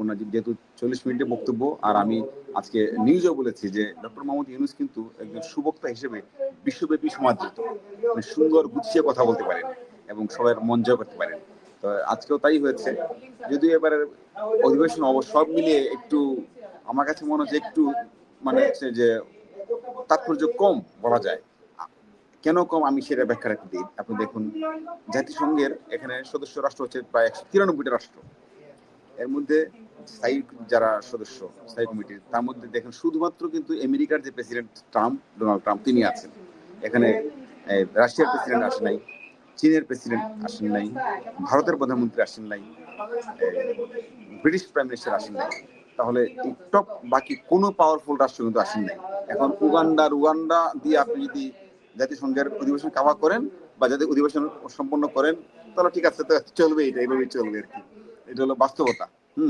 ওনার যেহেতু চল্লিশ মিনিটের বক্তব্য, আর আমি আজকে নিউজেও বলেছি যে ডক্টর মোহাম্মদ ইউনুস কিন্তু একজন সুবক্তা হিসেবে বিশ্বব্যাপী সমাদৃত। মানে সুন্দর গুছিয়ে কথা বলতে পারেন এবং সবার মন জয় করতে পারেন। তো আজকেও তাই হয়েছে। যদিও এবারে অধিবেশন অবশ্য সব মিলিয়ে একটু আমার কাছে মনে হচ্ছে একটু মানে হচ্ছে যে তাৎপর্য কম বলা যায়। কেন কম আমি সেটা ব্যাখ্যা রাখতে দিই। আপনি দেখুন, জাতিসংঘের এখানে সদস্য রাষ্ট্র হচ্ছে প্রায় একশো তিরানব্বইটা রাষ্ট্র। এর মধ্যে স্থায়ী যারা সদস্য স্থায়ী কমিটির তার মধ্যে দেখেন শুধুমাত্র কিন্তু আমেরিকার যে প্রেসিডেন্ট ট্রাম্প, ডোনাল্ড ট্রাম্প, তিনি আছেন। এখানে রাশিয়ার প্রেসিডেন্ট আসেন নাই, চীনের প্রেসিডেন্ট আসেন নাই, ভারতের প্রধানমন্ত্রী আসেন নাই ব্রিটিশ প্রাইম মিনিস্টার আসেন নাই। তাহলে টপ বাকি কোনো পাওয়ারফুল রাষ্ট্র কিন্তু আসেন নাই। এখন উগান্ডা রুগান্ডা দিয়ে আপনি যদি জাতিসংঘের অধিবেশন কাভার করেন বা যাদের অধিবেশন সম্পন্ন করেন, তাহলে ঠিক আছে, তো চলবে এটা এইভাবেই চলবে আর কি। এটা হলো বাস্তবতা।